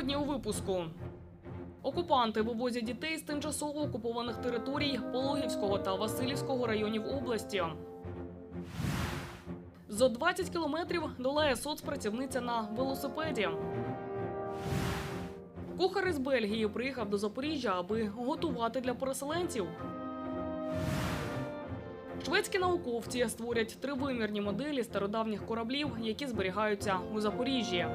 Сьогодні у випуску. Окупанти вивозять дітей з тимчасово окупованих територій Пологівського та Васильівського районів області. За 20 кілометрів долає соцпрацівниця на велосипеді. Кухар із Бельгії приїхав до Запоріжжя, аби готувати для переселенців. Шведські науковці створять тривимірні моделі стародавніх кораблів, які зберігаються у Запоріжжі.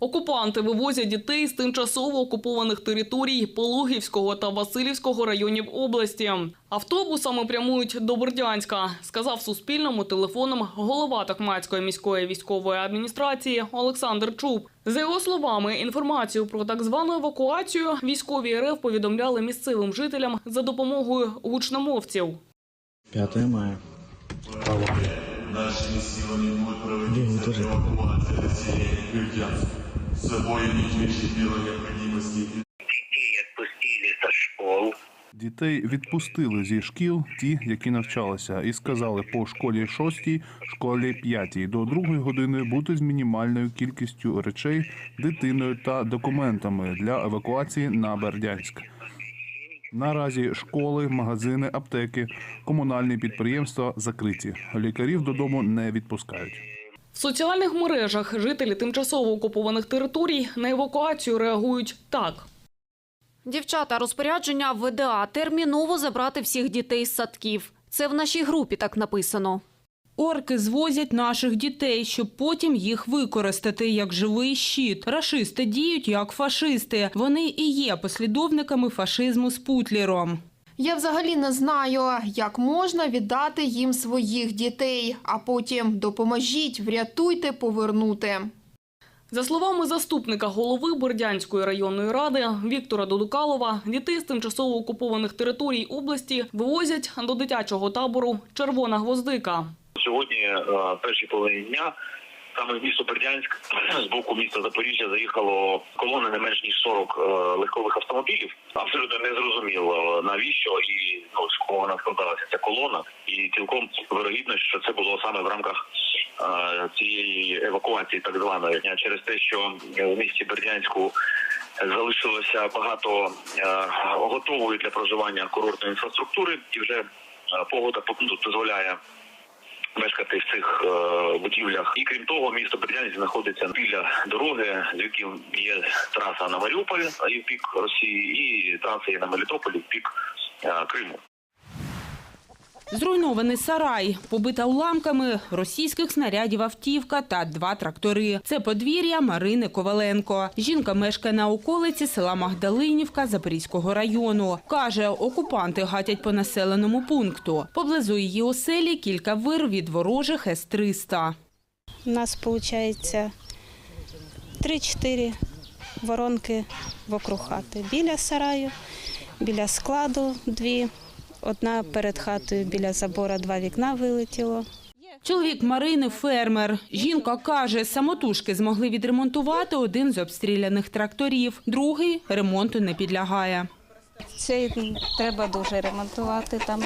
Окупанти вивозять дітей з тимчасово окупованих територій Пологівського та Васильівського районів області. Автобусами прямують до Бердянська, сказав Суспільному телефоном голова Токмацької міської військової адміністрації Олександр Чуб. За його словами, інформацію про так звану евакуацію військові РФ повідомляли місцевим жителям за допомогою гучномовців. 5 мая. Нашими силами будет Блин, проводиться эвакуация населения Бердянска. С собой иметь вещи необходимости детей отпустили со школ. Дітей відпустили зі шкіл ті, які навчалися, і сказали по школі 6, школі 5 до другої години бути з мінімальною кількістю речей, дитиною та документами для евакуації на Бердянськ. Наразі школи, магазини, аптеки, комунальні підприємства закриті. Лікарів додому не відпускають. В соціальних мережах жителі тимчасово окупованих територій на евакуацію реагують так. Дівчата, розпорядження ВДА терміново забрати всіх дітей з садків. Це в нашій групі так написано. Орки звозять наших дітей, щоб потім їх використати як живий щит. Рашисти діють як фашисти. Вони і є послідовниками фашизму з Путлером. Я взагалі не знаю, як можна віддати їм своїх дітей, а потім допоможіть, врятуйте, повернути. За словами заступника голови Бердянської районної ради Віктора Додукалова, дітей з тимчасово окупованих територій області вивозять до дитячого табору Червона гвоздика. Сьогодні, е, першій половині дня, саме в місто Бердянськ з боку міста Запоріжжя заїхало колона не менш ніж 40 е, легкових автомобілів. Абсолютно не зрозуміло навіщо і ну, з кого вона складалася ця колона, і цілком вирогідно, що це було саме в рамках е, цієї евакуації, так званої через те, що в місті Бердянську залишилося багато готової для проживання курортної інфраструктури, і вже погода ну, дозволяє мешкати в цих е, будівлях. І крім того, місто Бердянськ знаходиться біля дороги, звідки є траса на Маріуполь і в бік Росії, і траса є на Мелітополі в бік е, Криму. Зруйнований сарай, побита уламками російських снарядів автівка та два трактори. Це подвір'я Марини Коваленко. Жінка мешкає на околиці села Магдалинівка Запорізького району. Каже, окупанти гатять по населеному пункту. Поблизу її оселі кілька вир від ворожих С-300. У нас виходить 3-4 воронки вокруг хати. Біля сараю, біля складу дві, одна перед хатою біля забора два вікна вилетіло. Чоловік Марини фермер. Жінка каже, самотужки змогли відремонтувати один з обстріляних тракторів, другий ремонту не підлягає. Цей треба дуже ремонтувати. Там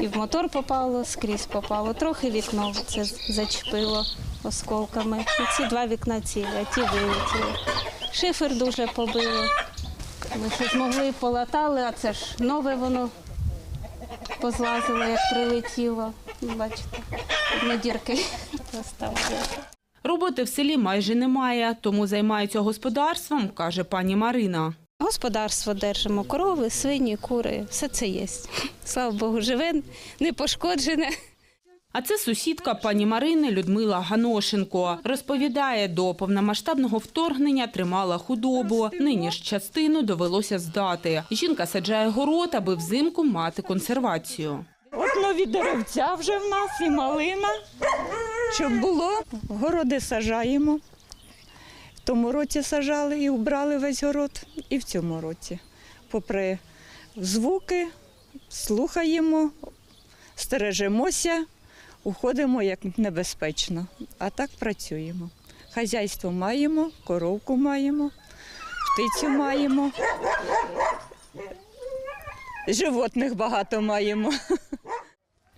і в мотор попало, скрізь попало. Трохи вікно це зачепило осколками. І ці два вікна цілі, а ті вилетіли. Шифер дуже побило. Ми ще змогли полатали, а це ж нове воно позлазило, як прилетіло. Бачите, одні дірки поставили. Роботи в селі майже немає, тому займаються господарством, каже пані Марина. Господарство держимо, корови, свині, кури, все це є. Слава Богу, живе, не пошкоджене. А це сусідка пані Марини Людмила Ганошенко. Розповідає, до повномасштабного вторгнення тримала худобу. Нині ж частину довелося здати. Жінка саджає город, аби взимку мати консервацію. От нові деревця вже в нас і малина. Щоб було, городи сажаємо. В тому році сажали і вбрали весь город, і в цьому році. Попри звуки, слухаємо, стережемося, уходимо як небезпечно. А так працюємо. Хазяйство маємо, коровку маємо, птицю маємо. Животних багато маємо.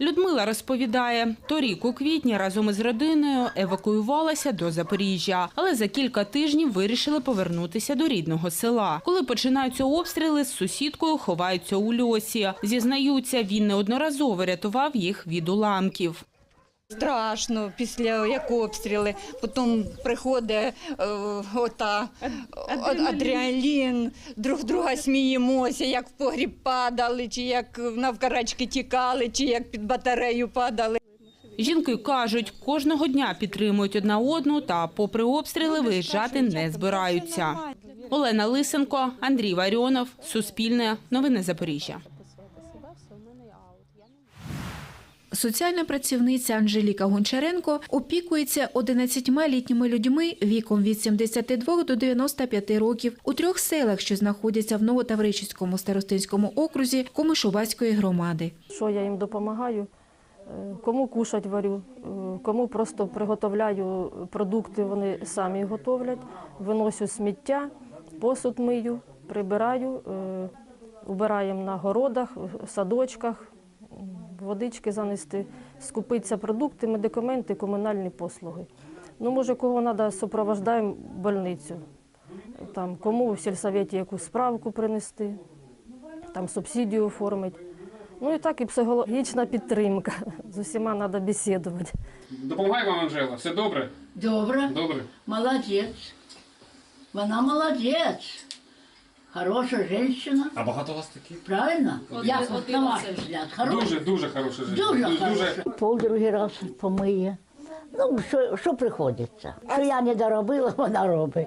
Людмила розповідає, торік у квітні разом із родиною евакуювалася до Запоріжжя, але за кілька тижнів вирішили повернутися до рідного села. Коли починаються обстріли, з сусідкою ховаються у льосі. Зізнаються, він неодноразово рятував їх від уламків. Страшно після як обстріли. Потім приходить е, ота адреналін. адреналін, друг друга сміємося, як в погріб падали, чи як навкарачки тікали, чи як під батарею падали. Жінки кажуть, кожного дня підтримують одна одну та, попри обстріли, виїжджати не збираються. Олена Лисенко, Андрій Варіонов, Суспільне, Новини Запоріжжя. Соціальна працівниця Анжеліка Гончаренко опікується 11-літніми людьми віком від 72 до 95 років у трьох селах, що знаходяться в Новотавричівському старостинському окрузі Комишувацької громади. Що я їм допомагаю? Е, Кому кушать варю, е, кому просто приготовляю продукти, вони самі готовлять, виносю сміття, посуд мию, прибираю, е, убираємо на городах, садочках, водички занести, скупиться продукти, медикаменти, комунальні послуги. Ну, може, кого треба, супроводжаємо в больницю. Там, кому в сільсоветі якусь справку принести, там субсидію оформити. Ну і так і психологічна підтримка. З усіма треба бесідувати. Допомагай вам, Анжела, все добре? Добре, Добре. молодець. Вона молодець. Хороша жінка. А багато у вас таких? Правильно? От на ваш взгляд? Хороша? Дуже, дуже хороша жінка. Дуже хороша. Пол другий раз помиє. Ну, що, що приходиться? Що я не доробила, вона робить.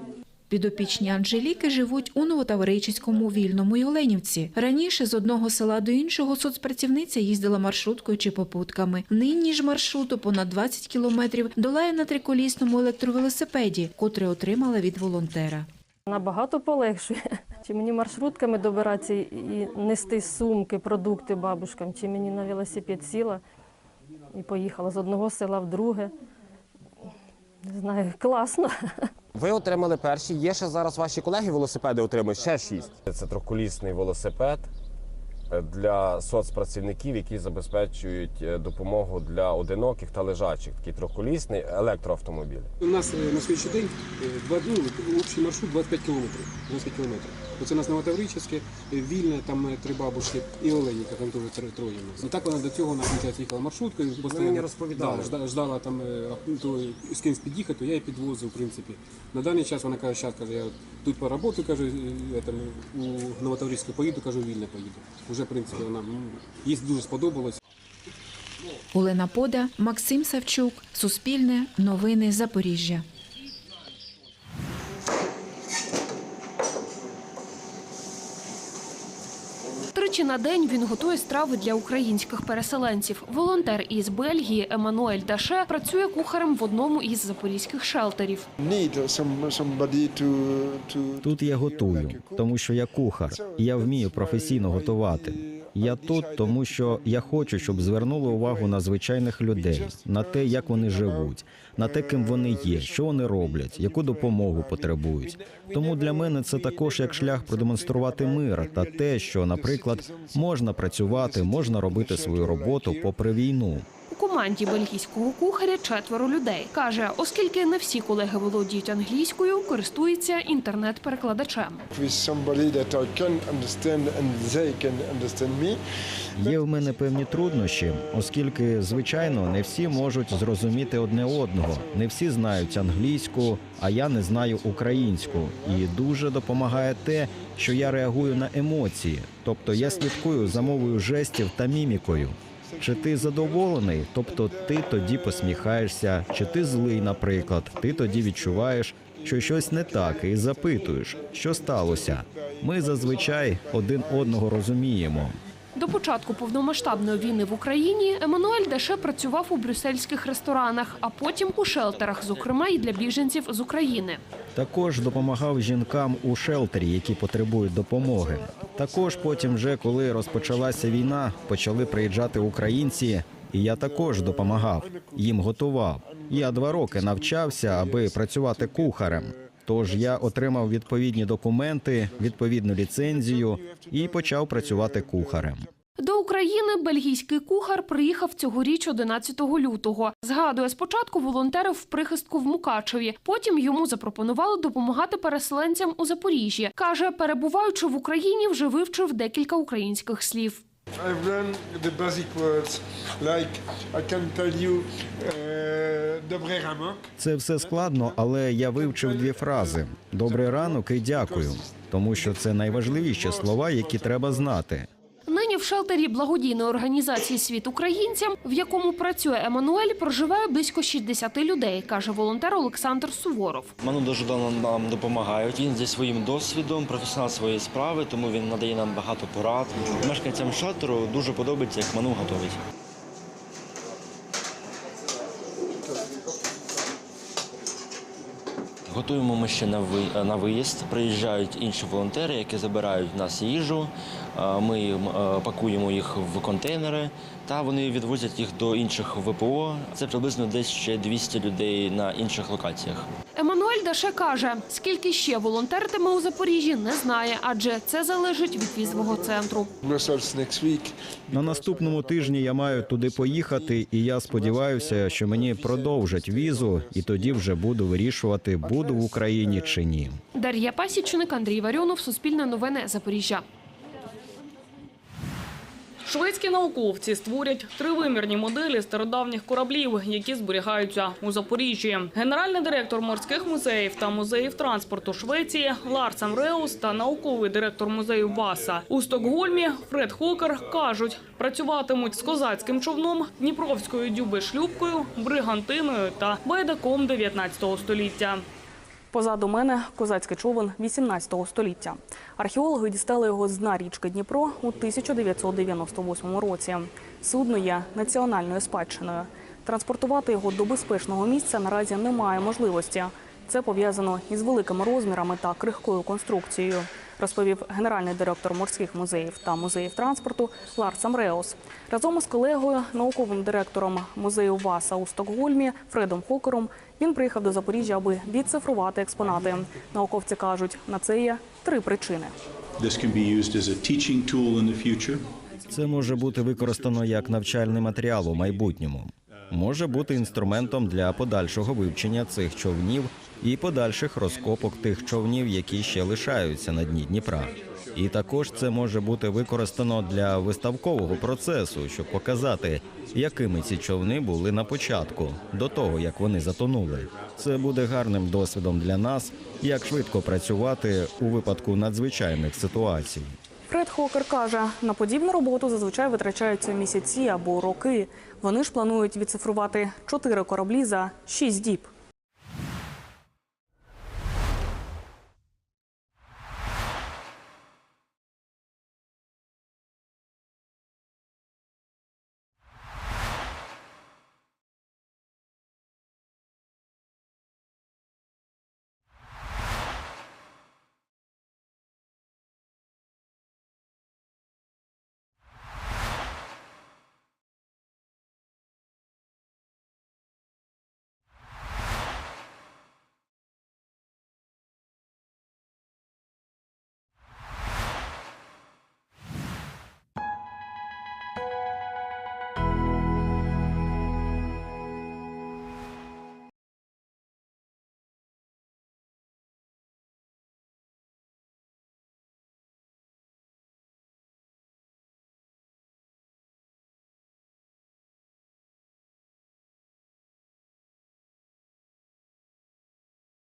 Підопічні Анжеліки живуть у Новотавричівському вільному й Оленівці. Раніше з одного села до іншого соцпрацівниця їздила маршруткою чи попутками. Нині ж маршруту понад 20 кілометрів долає на триколісному електровелосипеді, котрий отримала від волонтера. Набагато полегшує. Чи мені маршрутками добиратися і нести сумки, продукти бабушкам, чи мені на велосипед сіла і поїхала з одного села в друге. Не знаю, класно. Ви отримали перші. Є ще зараз ваші колеги велосипеди отримують ще шість. Це трьохколісний велосипед для соцпрацівників, які забезпечують е, допомогу для одиноких та лежачих. Такий трьохколісний електроавтомобіль. У нас е, на сьогоднішній день е, два ну, общий маршрут 25 кілометрів. 25 кілометрів. Оце у нас Новотаврическе, Вільне, там три бабушки і Оленіка, там теж троє троє у нас. І так вона до цього у нас їхала маршруткою. постійно. мені розповідали. Да, жда- ждала там е, то, з кимось під'їхати, то я її підвозив, в принципі. На даний час вона каже, зараз каже, я тут поработаю, каже, е, там, у Новотаврическе поїду, кажу, вільне поїду. Уже, в принципі, вона їй дуже сподобалось. Олена Пода, Максим Савчук, Суспільне, Новини Запоріжжя. Тричі на день він готує страви для українських переселенців. Волонтер із Бельгії Еммануель Даше працює кухарем в одному із запорізьких шелтерів. Тут я готую, тому що я кухар, і я вмію професійно готувати. Я тут, тому що я хочу, щоб звернули увагу на звичайних людей, на те, як вони живуть, на те, ким вони є, що вони роблять, яку допомогу потребують. Тому для мене це також як шлях продемонструвати мир та те, що, наприклад, можна працювати, можна робити свою роботу попри війну. У команді бельгійського кухаря четверо людей. Каже, оскільки не всі колеги володіють англійською, користується інтернет-перекладачем. Є в мене певні труднощі, оскільки, звичайно, не всі можуть зрозуміти одне одного, не всі знають англійську, а я не знаю українську. І дуже допомагає те, що я реагую на емоції, тобто я слідкую за мовою жестів та мімікою. Чи ти задоволений? Тобто ти тоді посміхаєшся, чи ти злий, наприклад, ти тоді відчуваєш, що щось не так, і запитуєш, що сталося. Ми зазвичай один одного розуміємо. До початку повномасштабної війни в Україні Еммануель Деше працював у брюссельських ресторанах, а потім у шелтерах, зокрема і для біженців з України. Також допомагав жінкам у шелтері, які потребують допомоги. Також потім, вже коли розпочалася війна, почали приїжджати українці, і я також допомагав. Їм готував. Я два роки навчався, аби працювати кухарем. Тож я отримав відповідні документи, відповідну ліцензію і почав працювати кухарем. До України бельгійський кухар приїхав цьогоріч 11 лютого. Згадує, спочатку волонтерив в прихистку в Мукачеві. Потім йому запропонували допомагати переселенцям у Запоріжжі. Каже, перебуваючи в Україні, вже вивчив декілька українських слів. I've learned the basic words like I can tell you uh, добрий ранок. Це все складно, але я вивчив дві фрази: добрий ранок і дякую, тому що це найважливіші слова, які треба знати. В шелтері благодійної організації Світ українцям, в якому працює Еммануель, проживає близько 60 людей, каже волонтер Олександр Суворов. Ману дуже давно нам допомагають. Він зі своїм досвідом, професіонал своєї справи, тому він надає нам багато порад. Мешканцям шатору дуже подобається, як ману готовить. Готуємо ми ще на виїзд. Приїжджають інші волонтери, які забирають в нас їжу. Ми пакуємо їх в контейнери та вони відвозять їх до інших ВПО. Це приблизно десь ще 200 людей на інших локаціях. Еммануель Даше каже, скільки ще волонтеритиме у Запоріжжі, не знає, адже це залежить від візового центру. На наступному тижні я маю туди поїхати, і я сподіваюся, що мені продовжать візу, і тоді вже буду вирішувати, буду в Україні чи ні. Дар'я Пасічник, Андрій Варіонов, Суспільне новини, Запоріжжя. Шведські науковці створять тривимірні моделі стародавніх кораблів, які зберігаються у Запоріжжі. Генеральний директор морських музеїв та музеїв транспорту Швеції Ларс Амреус та науковий директор музею Васа у Стокгольмі Фред Хокер кажуть, працюватимуть з козацьким човном, Дніпровською дюби-шлюпкою, бригантиною та байдаком 19 століття. Позаду мене козацький човен 18 століття. Археологи дістали його з дна річки Дніпро у 1998 році. Судно є національною спадщиною. Транспортувати його до безпечного місця наразі немає можливості. Це пов'язано із великими розмірами та крихкою конструкцією, розповів генеральний директор морських музеїв та музеїв транспорту Ларс Амреус. Разом із колегою, науковим директором музею Васа у Стокгольмі Фредом Хокером, він приїхав до Запоріжжя, аби відцифрувати експонати. Науковці кажуть, на це є три причини. Це може бути використано як навчальний матеріал у майбутньому. Може бути інструментом для подальшого вивчення цих човнів і подальших розкопок тих човнів, які ще лишаються на дні Дніпра. І також це може бути використано для виставкового процесу, щоб показати, якими ці човни були на початку, до того як вони затонули. Це буде гарним досвідом для нас, як швидко працювати у випадку надзвичайних ситуацій. Фред Хокер каже, на подібну роботу зазвичай витрачаються місяці або роки. Вони ж планують відцифрувати чотири кораблі за шість діб.